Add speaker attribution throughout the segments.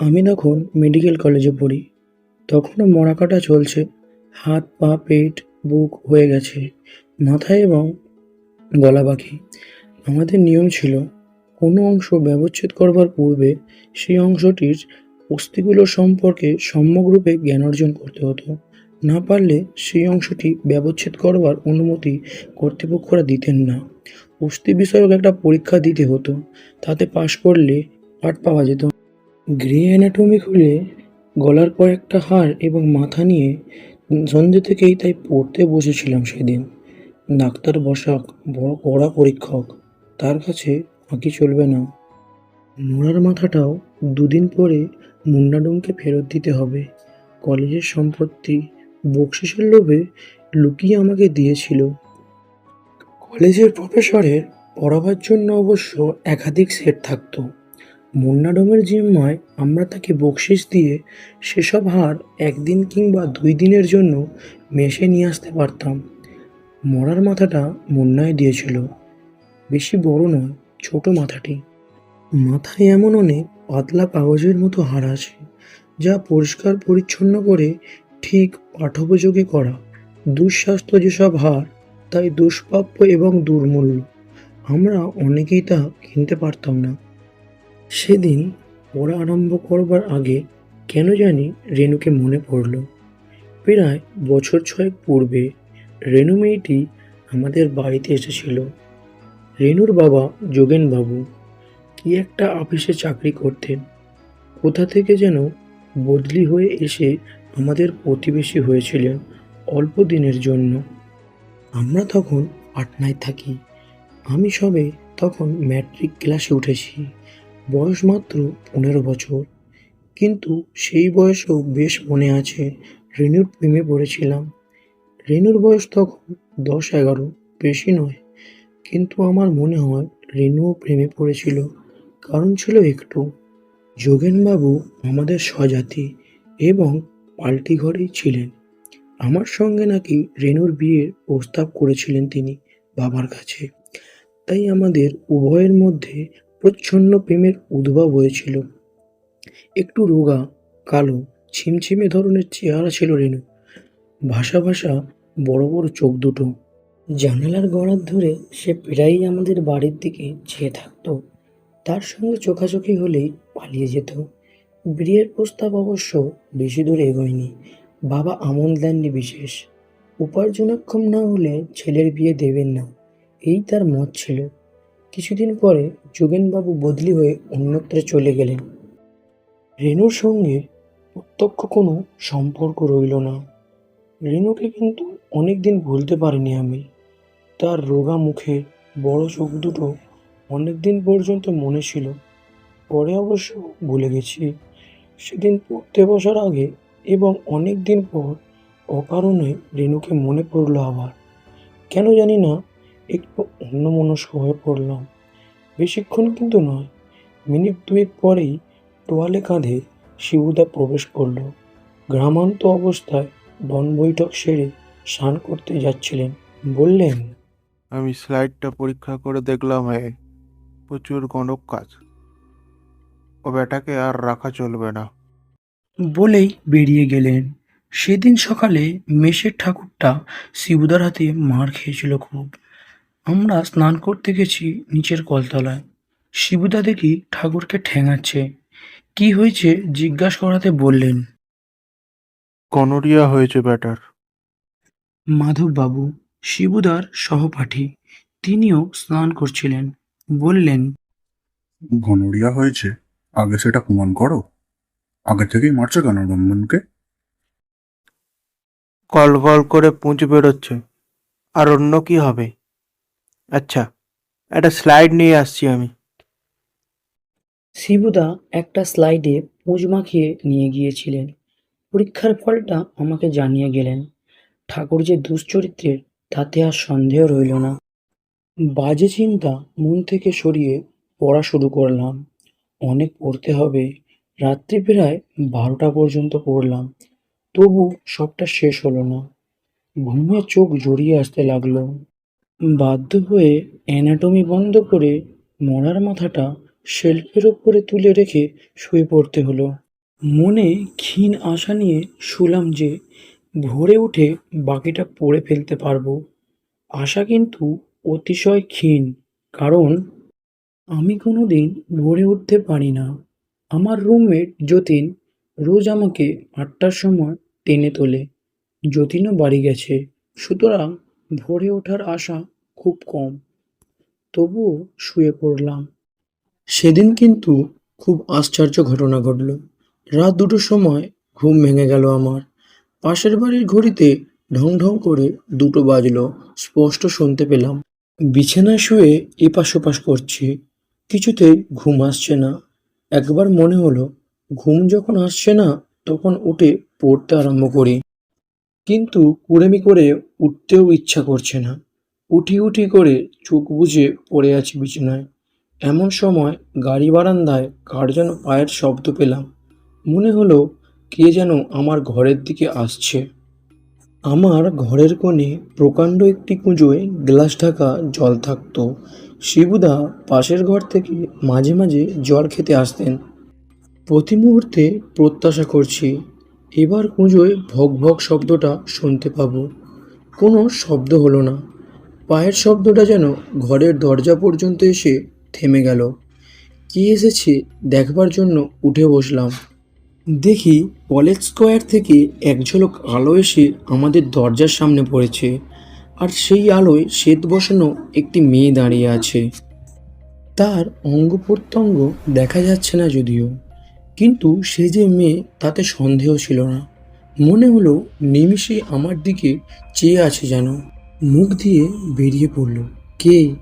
Speaker 1: আমি তখন মেডিকেল কলেজে পড়ি, তখনও মরাকাটা চলছে, হাত, পা, পেট, বুক হয়ে গেছে মাথায় এবং গলা বাকি। আমাদের নিয়ম ছিল, কোনো অংশ ব্যবচ্ছেদ করবার পূর্বে সেই অংশটির অস্থিগুলো সম্পর্কে সম্যকরূপে জ্ঞান অর্জন করতে হতো। না পারলে সেই অংশটি ব্যবচ্ছেদ করবার অনুমতি কর্তৃপক্ষরা দিতেন না। অস্থি বিষয়ক একটা পরীক্ষা দিতে হতো, তাতে পাশ করলে পাঠ পাওয়া যেত। গ্রে অ্যানাটমি খুলে গলার কয়েকটা হাড় এবং মাথা নিয়ে সন্ধ্যে থেকেই তাই পড়তে বসেছিলাম সেদিন। ডাক্তার বসাক, বড় কড়া পরীক্ষক, তার কাছে ফাঁকি চলবে না। মোড়ার মাথাটাও দুদিন পরে মুন্নাডুমকে ফেরত দিতে হবে। কলেজের সম্পত্তি বকশিসের লোভে লুকিয়ে আমাকে দিয়েছিল। কলেজের প্রফেসরের পড়াবার জন্য অবশ্য একাধিক সেট থাকতো। মুন্নাডমের জিম্মায় আমরা তাকে বকশিস দিয়ে সেসব হার একদিন কিংবা দুই দিনের জন্য মেশে নিয়ে আসতে পারতাম। মরার মাথাটা মুন্নায় দিয়েছিল। বেশি বড় নয়, ছোট মাথাটি। মাথায় এমন অনেক পাতলা কাগজের মতো হার আছে, যা পরিষ্কার পরিচ্ছন্ন করে ঠিক পাঠোপযোগী করা। দুঃস্বাস্থ্য যেসব হার, তাই দুষ্প্রাপ্য এবং দুর্মূল্য আমরা অনেকেই তা কিনতে পারতাম না। সেদিন পড়া আরম্ভ করবার আগে কেন জানি রেনুকে মনে পড়ল। প্রায় বছর ছয়েক পূর্বে রেনু মেয়েটি আমাদের বাড়িতে এসেছিল। রেনুর বাবা যোগেনবাবু কি একটা অফিসে চাকরি করতেন। কোথা থেকে যেন বদলি হয়ে এসে আমাদের প্রতিবেশী হয়েছিলেন অল্প দিনের জন্য। আমরা তখন পাটনায় থাকি। আমি সবে তখন ম্যাট্রিক ক্লাসে উঠেছি। বয়স মাত্র পনেরো বছর। কিন্তু সেই বয়সেও বেশ মনে আছে, রেনুর প্রেমে পড়েছিলাম। রেনুর বয়স তখন দশ এগারো, বেশি নয়। কিন্তু আমার মনে হয় রেনুও প্রেমে পড়েছিল। কারণ ছিল একটু। যোগেনবাবু আমাদের স্বজাতি এবং পাল্টি ঘরেই ছিলেন। আমার সঙ্গে নাকি রেনুর বিয়ের প্রস্তাব করেছিলেন তিনি বাবার কাছে। তাই আমাদের উভয়ের মধ্যে প্রচ্ছন্ন প্রেমের উদ্ভব হয়েছিল। একটু রোগা, কালো, ছিমছিমে ধরনের চেহারা ছিল রেনু ভাষা ভাষা, বড় বড় চোখ দুটো। জানালার গড়ার ধরে সে প্রায়ই আমাদের বাড়ির দিকে চেয়ে থাকতো। তার সঙ্গে চোখাচোখি হলেই পালিয়ে যেত। বিয়ের প্রস্তাব অবশ্য বেশি দূর এগোয়নি। বাবা আমন দেননি বিশেষ। উপার্জনক্ষম না হলে ছেলের বিয়ে দেবেন না। এই তার মত ছিল। কিছুদিন পরে যোগেনবাবু বদলি হয়ে অন্যত্রে চলে গেলেন। রেনুর সঙ্গে প্রত্যক্ষ কোনো সম্পর্ক রইল না। রেনুকে কিন্তু অনেক দিন ভুলতে পারিনি আমি। তার রোগা মুখে বড় চোখ দুটো অনেক দিন পর্যন্ত মনে ছিল। পরে অবশ্য ভুলে গেছি। সেদিন পড়তে বসার আগে এবং অনেক দিন পর অকারণে রেনুকে মনে পড়ল আবার। কেন জানি না একটু অন্যমনস্ক হয়ে পড়লাম। বেশিক্ষণ কিন্তু নয় মিনিট দুয়েক পরেই তোয়ালে কাঁধে শিবুদা প্রবেশ করল। গ্রামান্ত অবস্থায় বন বৈঠক সেরে স্নান করতে যাচ্ছিলেন। বললেন
Speaker 2: আমি স্লাইডটা পরীক্ষা করে দেখলাম হে প্রচুর গণক কাজ। ও বেটাকে আর রাখা চলবে না।
Speaker 1: বলেই বেরিয়ে গেলেন। সেদিন সকালে মেষের ঠাকুরটা শিবুদার হাতে মার খেয়েছিল খুব। আমরা স্নান করতে গেছি নিচের কলতলায়। শিবুদা দেখি ঠাকুরকে ঠেঙাচ্ছে। কি হয়েছে জিজ্ঞাসা করাতে বললেন।
Speaker 2: কনরিয়া হয়েছে বেটার
Speaker 1: মাধববাবু শিবুদার সহপাঠী তিনিও স্নান করছিলেন। বললেন
Speaker 3: গনোরিয়া হয়েছে? আগে সেটা প্রমাণ করো। আগে থেকেই মারছে কেন রমনকে
Speaker 2: কল কল করে পুঁজ বেরোচ্ছে। আর অন্য কি হবে? আচ্ছা একটা স্লাইড নিয়ে আসছি আমি।
Speaker 1: শিবুদা একটা স্লাইডে পুঁজ মাখিয়ে নিয়ে গিয়েছিলেন। পরীক্ষার ফলটা আমাকে জানিয়ে গেলেন। ঠাকুর যে দুশ্চরিত্রের, তাতে আর সন্দেহ রইল না। বাজে চিন্তা মন থেকে সরিয়ে পড়া শুরু করলাম। অনেক পড়তে হবে। রাত্রি প্রায় বারোটা পর্যন্ত পড়লাম। তবু সবটা শেষ হলো না। ঘুমে চোখ জড়িয়ে আসতে লাগল। বাধ্য হয়ে অ্যানাটমি বন্ধ করে মরার মাথাটা শেল্ফের ওপরে তুলে রেখে শুয়ে পড়তে হলো। মনে ক্ষীণ আশা নিয়ে শুলাম যে ভোরে উঠে বাকিটা পড়ে ফেলতে পারব। আশা কিন্তু অতিশয় ক্ষীণ, কারণ আমি কোনো দিন ভোরে উঠতে পারি না। আমার রুমমেট যতীন রোজ আমাকে আটটার সময় টেনে তোলে। যতীনও বাড়ি গেছে, সুতরাং ভোরে ওঠার আশা খুব কম। তবুও শুয়ে পড়লাম। সেদিন কিন্তু খুব আশ্চর্য ঘটনা ঘটল। রাত দুটোর সময় ঘুম ভেঙে গেল আমার। পাশের বাড়ির ঘড়িতে ঢং ঢং করে দুটো বাজলো। স্পষ্ট শুনতে পেলাম, বিছানায় শুয়ে এপাশ ওপাশ করছি। কিছুতেই ঘুম আসছে না। একবার মনে হলো, ঘুম যখন আসছে না, তখন উঠে পড়তে আরম্ভ করি। কিন্তু কুড়েমি করে উঠতেও ইচ্ছা করছে না। উঠি উঠি করে চোখ বুজে পড়ে আছি বিছানায়। এমন সময় গাড়ি বারান্দায় কার যেন পায়ের শব্দ পেলাম। মনে হলো কে যেন আমার ঘরের দিকে আসছে। আমার ঘরের কোণে প্রকাণ্ড একটি কুঁজোয় গ্লাস ঢাকা জল থাকতো। শিবুদা পাশের ঘর থেকে মাঝে মাঝে জল খেতে আসতেন। প্রতি মুহূর্তে প্রত্যাশা করছি এবার কুঁজোয় ভক ভক শব্দটা শুনতে পাব। কোনো শব্দ হলো না। পায়ের শব্দটা যেন ঘরের দরজা পর্যন্ত এসে থেমে গেল। কে এসেছে দেখবার জন্য উঠে বসলাম। দেখি কলেজ স্কোয়ার থেকে এক ঝলক আলো এসে আমাদের দরজার সামনে পড়েছে, আর সেই আলোয় শ্বেত বসানো একটি মেয়ে দাঁড়িয়ে আছে। তার অঙ্গ প্রত্যঙ্গ দেখা যাচ্ছে না যদিও। কিন্তু সে যে মেয়ে, তাতে সন্দেহ ছিল না। মনে হলো নিমিষে আমার দিকে চেয়ে আছে যেন। মুখ দিয়ে বেরিয়ে পড়ল। কে?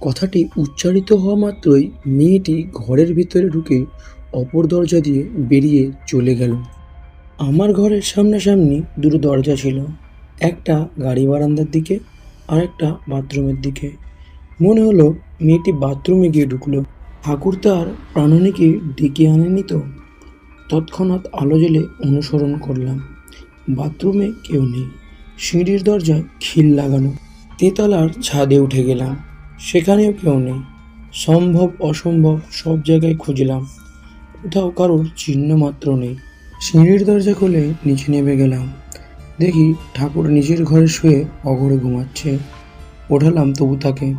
Speaker 1: কথাটি উচ্চারিত হওয়া মাত্রই মেয়েটি ঘরের ভিতরে ঢুকে অপর দরজা দিয়ে বেরিয়ে চলে গেল। আমার ঘরের সামনাসামনি দুটো দরজা ছিল। একটা গাড়ি বারান্দার দিকে আর একটা বাথরুমের দিকে। মনে হলো মেয়েটি বাথরুমে গিয়ে ঢুকলো। ঠাকুর তার প্রাণনীকে ডেকে আনেনি তো? তৎক্ষণাৎ আলো জ্বেলে অনুসরণ করলাম। বাথরুমে কেউ নেই। সিঁড়ির দরজায় খিল লাগানো। তেতলার ছাদে উঠে গেলাম। সেখানেও কেউ নেই। সম্ভব, অসম্ভব সব জায়গায় খুঁজলাম। কোথাও কারোর চিহ্ন মাত্র নেই। সিঁড়ির দরজা খুলে নিচে নেমে গেলাম। দেখি ঠাকুর নিজের ঘরে শুয়ে অঘরে ঘুমাচ্ছে। ওঠালাম তবু তাকে।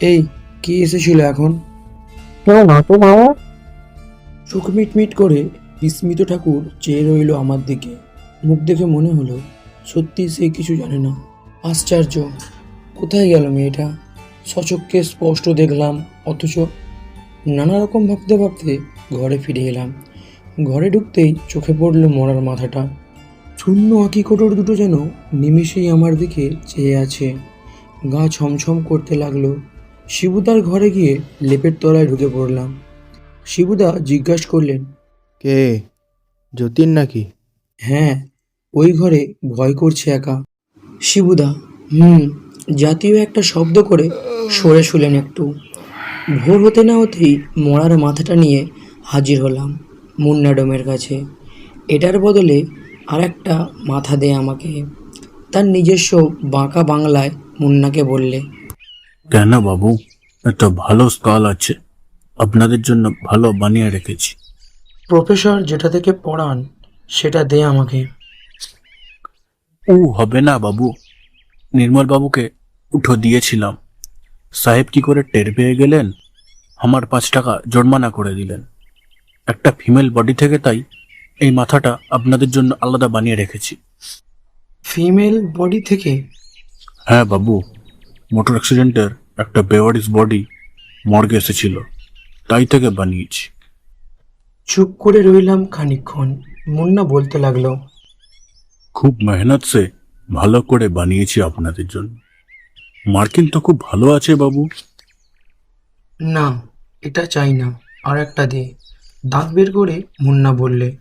Speaker 1: এই, কি এসেছিল এখন?
Speaker 4: কেউ নাকি বাবু।
Speaker 1: চোখ মিটমিট করে বিস্মিত ঠাকুর চেয়ে রইল আমার দিকে। মুখ দেখে মনে হলো, সত্যি সে কিছু জানে না। আশ্চর্য, কোথায় গেল মেয়েটা? সচক্ষে স্পষ্ট দেখলাম, অথচ নানা রকম ভাবতে ভাবতে ঘরে ফিরে এলাম। ঘরে ঢুকতেই চোখে পড়ল মরার মাথাটা। শূন্য আঁকি কোটর দুটো যেন নিমিষেই আমার দিকে চেয়ে আছে। গা ছমছম করতে লাগল। শিবুদার ঘরে গিয়ে লেপের তলায় ঢুকে পড়লাম। শিবুদা জিজ্ঞাসা করলেন
Speaker 2: কে? যতীন নাকি?
Speaker 1: হ্যাঁ ওই ঘরে ভয় করছে একা। শিবুদা হুম জাতীয় একটা শব্দ করে সরে শুলেন একটু। ভোর হতে না হতেই মরার মাথাটা নিয়ে হাজির হলাম মুন্না ডোমের কাছে। এটার বদলে আর একটা মাথা দেয় আমাকে। তার নিজস্ব বাঁকা বাংলায় মুন্নাকে বললে
Speaker 3: কেন বাবু? একটা ভালো স্কল আছে। আপনাদের জন্য ভালো বানিয়ে রেখেছি।
Speaker 1: প্রফেসর যেটা থেকে পড়ান সেটা দে আমাকে।
Speaker 3: ও হবে না বাবু। নির্মল বাবুকে উঠো দিয়েছিলাম। সাহেব কি করে টের পেয়ে গেলেন? আমার পাঁচ টাকা জরিমানা করে দিলেন। একটা ফিমেল বডি থেকে তাই এই মাথাটা আপনাদের জন্য আলাদা বানিয়ে রেখেছি।
Speaker 1: ফিমেল বডি থেকে?
Speaker 3: হ্যাঁ বাবু। মোটর অ্যাক্সিডেন্টের একটা বেওয়ারিস বডি মর্গে এসেছিল। তাই থেকে বানিয়েছি।
Speaker 1: চুপ করে রইলাম খানিকক্ষণ। মুন্না বলতে লাগল
Speaker 3: খুব মেহনত সে ভালো করে বানিয়েছি আপনাদের জন্য। মার্কিন তো খুব ভালো আছে বাবু।
Speaker 1: না এটা চাই না। আর একটা দে। দাঁত বের করে মুন্না বললে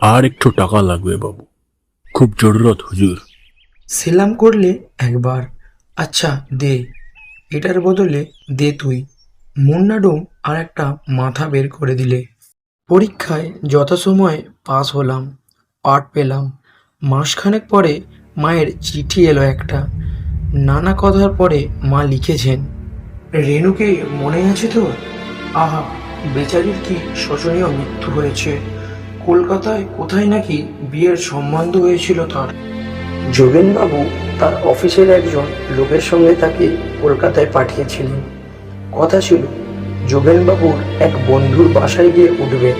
Speaker 3: আর একটু টাকা লাগবে বাবু। খুব জরুরত হুজুর।
Speaker 1: সেলাম করলে একবার আচ্ছা দে। এটার বদলে, দে তুই। মুন্না ডোম আর একটা মাথা বের করে দিলে। পরীক্ষায় যথাসময়ে পাস হলাম, পাঠ পেলাম। মাসখানেক পরে মায়ের চিঠি এলো একটা। নানা কথার পরে মা লিখেছেন রেনুকে মনে আছে তো আহা, বেচারির কি শোচনীয় মৃত্যু হয়েছে। কলকাতায় কোথায় নাকি বিয়ের সম্বন্ধ হয়েছিল তার? যোগেনবাবু তার অফিসের একজন লোকের সঙ্গে তাকে কলকাতায় পাঠিয়েছিলেন। কথা ছিল, যোগেনবাবুর এক বন্ধুর বাসায় গিয়ে উঠবে।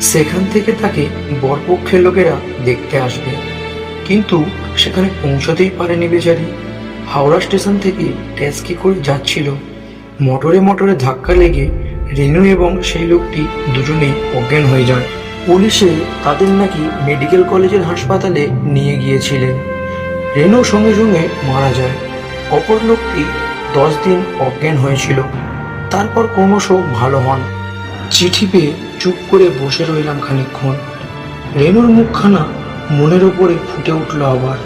Speaker 1: সেখান থেকে তাকে বরপক্ষের লোকেরা দেখতে আসবে। কিন্তু সেখানে পৌঁছাতেই পারেনি বেচারি। হাওড়া স্টেশন থেকে ট্যাক্সি করে যাচ্ছিল। মোটরে মোটরে ধাক্কা লেগে রেনু এবং সেই লোকটি দুজনেই অজ্ঞান হয়ে যায়। পুলিশে তাদের নাকি মেডিকেল কলেজের হাসপাতালে নিয়ে গিয়েছিলেন। রেনু সঙ্গে সঙ্গে মারা যায়। অপর লোকটি দশ দিন অজ্ঞান হয়েছিল। তারপর ক্রমশ ভালো হন। চিঠি পেয়ে চুপ করে বসে রইলাম খানিক্ষণ রেনুর মুখখানা মনের ওপরে ফুটে উঠল আবার।